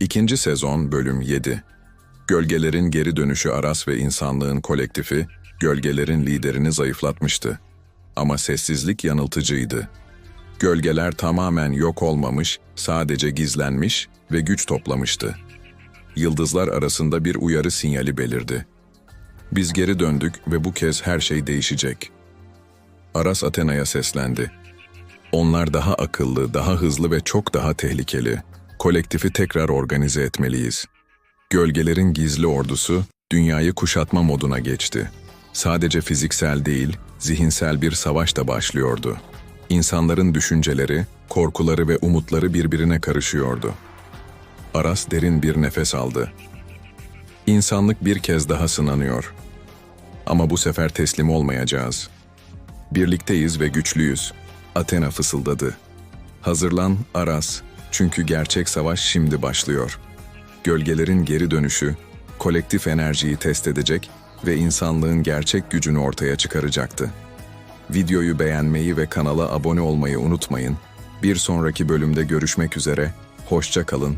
İkinci sezon bölüm 7. Gölgelerin geri dönüşü Aras ve insanlığın kolektifi, gölgelerin liderini zayıflatmıştı. Ama sessizlik yanıltıcıydı. Gölgeler tamamen yok olmamış, sadece gizlenmiş ve güç toplamıştı. Yıldızlar arasında bir uyarı sinyali belirdi. Biz geri döndük ve bu kez her şey değişecek. Aras Athena'ya seslendi. Onlar daha akıllı, daha hızlı ve çok daha tehlikeli. Kolektifi tekrar organize etmeliyiz. Gölgelerin gizli ordusu dünyayı kuşatma moduna geçti. Sadece fiziksel değil, zihinsel bir savaş da başlıyordu. İnsanların düşünceleri, korkuları ve umutları birbirine karışıyordu. Aras derin bir nefes aldı. İnsanlık bir kez daha sınanıyor. Ama bu sefer teslim olmayacağız. Birlikteyiz ve güçlüyüz. Athena fısıldadı. Hazırlan Aras, çünkü gerçek savaş şimdi başlıyor. Gölgelerin geri dönüşü, kolektif enerjiyi test edecek ve insanlığın gerçek gücünü ortaya çıkaracaktı. Videoyu beğenmeyi ve kanala abone olmayı unutmayın. Bir sonraki bölümde görüşmek üzere, hoşça kalın,